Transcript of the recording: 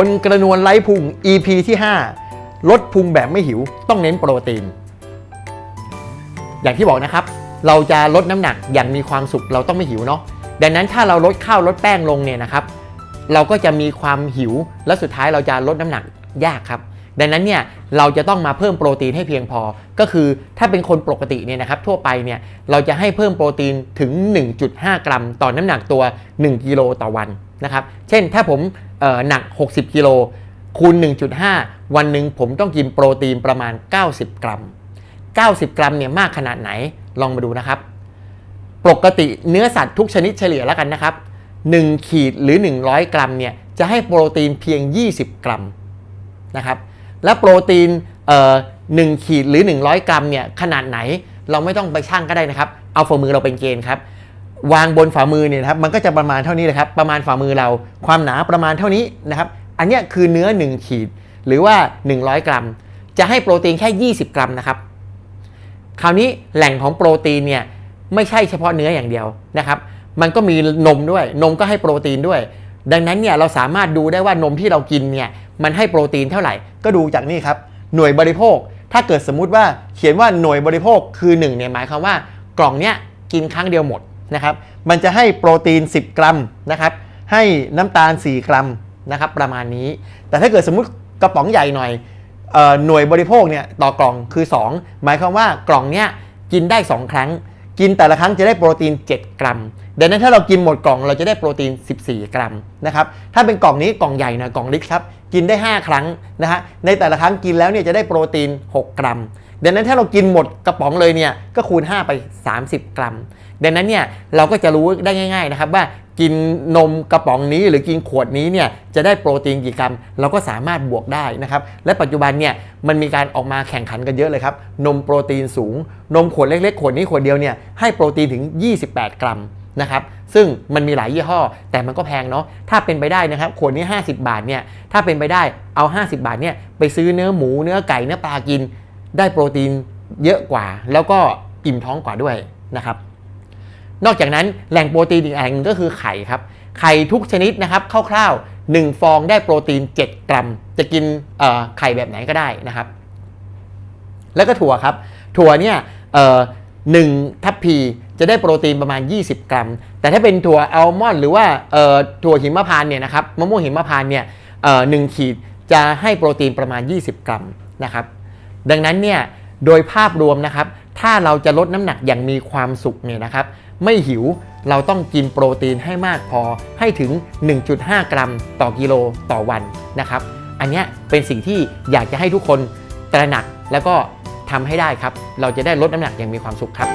คนกระนวลไร้พุง EP ที่ 5 ลดพุงแบบไม่หิว ต้องเน้นโปรตีน อย่างที่บอกนะครับ เราจะลดน้ำหนักอย่างมีความสุขเราต้องไม่หิวเนาะ ดังนั้นถ้าเราลดข้าวลดแป้งลงเนี่ยนะครับ เราก็จะมีความหิว และสุดท้ายเราจะลดน้ำหนักยากครับ ดังนั้นเนี่ยเราจะต้องมาเพิ่มโปรตีนให้เพียงพอ ก็คือถ้าเป็นคนปกติเนี่ยนะครับทั่วไปเนี่ยเราจะให้เพิ่มโปรตีนถึง 1.5 กรัม ต่อน้ำหนักตัว 1 กิโลต่อวันนะครับ เช่นถ้าผม หนัก 60 กิโลคูณ 1.5 วันหนึ่งผมต้องกินโปรตีนประมาณ 90 กรัม 90 กรัมเนี่ยมากขนาดไหนลองมาดูนะครับ ปกติเนื้อสัตว์ทุกชนิดเฉลี่ยแล้วกันนะครับ 1 ขีดหรือ 100 กรัมเนี่ยจะให้โปรตีนเพียง 20 กรัมนะครับและโปรตีนเอ่อหนึ่งขีดหรือ 100 กรัมเนี่ยขนาดไหนเราไม่ต้องไปชั่งก็ได้นะครับ เอาฝ่ามือเราเป็นเกณฑ์ครับ วางบนฝ่ามือเนี่ยนะครับมันก็จะประมาณเท่านี้เลยครับประมาณฝ่ามือเราความหนาประมาณเท่านี้นะครับอันนี้คือเนื้อ 1 ขีดหรือว่า 100 กรัม จะให้โปรตีนแค่ 20 กรัมนะครับคราวนี้แหล่งของโปรตีนเนี่ยไม่ใช่เฉพาะเนื้ออย่างเดียวนะครับมันก็มีนมด้วย นมก็ให้โปรตีนด้วย ดังนั้นเนี่ยเราสามารถดูได้ว่านมที่เรากินเนี่ยมันให้โปรตีนเท่าไหร่ ก็ดูจากนี่ครับหน่วยบริโภค ถ้าเกิดสมมุติว่าเขียนว่าหน่วยบริโภคคือ1เนี่ยหมายความว่ากล่องเนี้ยกินครั้งเดียวหมด นะครับ มันจะให้โปรตีน 10 กรัมนะครับ ให้น้ำตาล 4 กรัมนะครับ ประมาณนี้ แต่ถ้าเกิดสมมุติกระป๋องใหญ่หน่อยออหน่วยบริโภคเนี่ยต่อกล่องคือ 2 หมายความว่ากล่องเนี้ยกินได้ 2 ครั้ง กินแต่ละครั้งจะได้โปรตีน 7 กรัมดังนั้นถ้าเรากินหมดกล่องเราจะได้โปรตีน 14 กรัมนะครับถ้าเป็นกล่องนี้กล่องใหญ่นะกล่องลิตรครับกินได้ 5 ครั้งนะฮะในแต่ละครั้งกินแล้วเนี่ยจะได้โปรตีน 6 กรัมดังนั้นถ้าเรากินหมดกระป๋องเลยเนี่ยก็คูณ 5 ไป 30 กรัม ดังนั้นเนี่ยเราก็จะรู้ได้ง่ายๆนะครับว่า กินนมกระป๋องนี้หรือกินขวดนี้เนี่ยจะได้โปรตีนกี่กรัม เราก็สามารถบวกได้นะครับ และปัจจุบันเนี่ยมันมีการออกมาแข่งขันกันเยอะเลยครับ นมโปรตีนสูง นมขวดเล็กๆ ขวดนี้ขวดเดียวเนี่ยให้โปรตีนถึง 28 กรัมนะครับซึ่งมันมีหลายยี่ห้อ แต่มันก็แพงเนาะถ้าเป็นไปได้นะครับขวดนี้ 50 บาทเนี่ยถ้าเป็นไปได้เอา 50 บาทเนี่ยไปซื้อเนื้อหมูเนื้อไก่เนื้อปลากิน ได้โปรตีนเยอะกว่า แล้วก็อิ่มท้องกว่าด้วยนะครับ นอกจากนั้นแหล่งโปรตีนอีกแหล่งหนึ่งก็คือไข่ครับ ไข่ทุกชนิดนะครับคร่าวๆ 1 ฟองได้โปรตีน 7 กรัม จะกินไข่แบบไหนก็ได้นะครับ แล้วก็ถั่วครับ ถั่วเนี่ยหนึ่งทัพพีจะได้โปรตีนประมาณ 20 กรัม แต่ถ้าเป็นถั่วอัลมอนด์หรือว่าถั่วหิมพานเนี่ยนะครับมะม่วงหิมพานเนี่ยหนึ่งขีดจะให้โปรตีนประมาณ 20 กรัมนะครับ ดังนั้นเนี่ยโดยภาพรวมนะครับ ถ้าเราจะลดน้ำหนักอย่างมีความสุขเนี่ยนะครับ ไม่หิวเราต้องกินโปรตีนให้มากพอให้ถึง 1.5 กรัมต่อกิโลต่อวันนะครับ อันนี้เป็นสิ่งที่อยากจะให้ทุกคนตระหนักแล้วก็ทำให้ได้ครับ เราจะได้ลดน้ำหนักอย่างมีความสุขครับ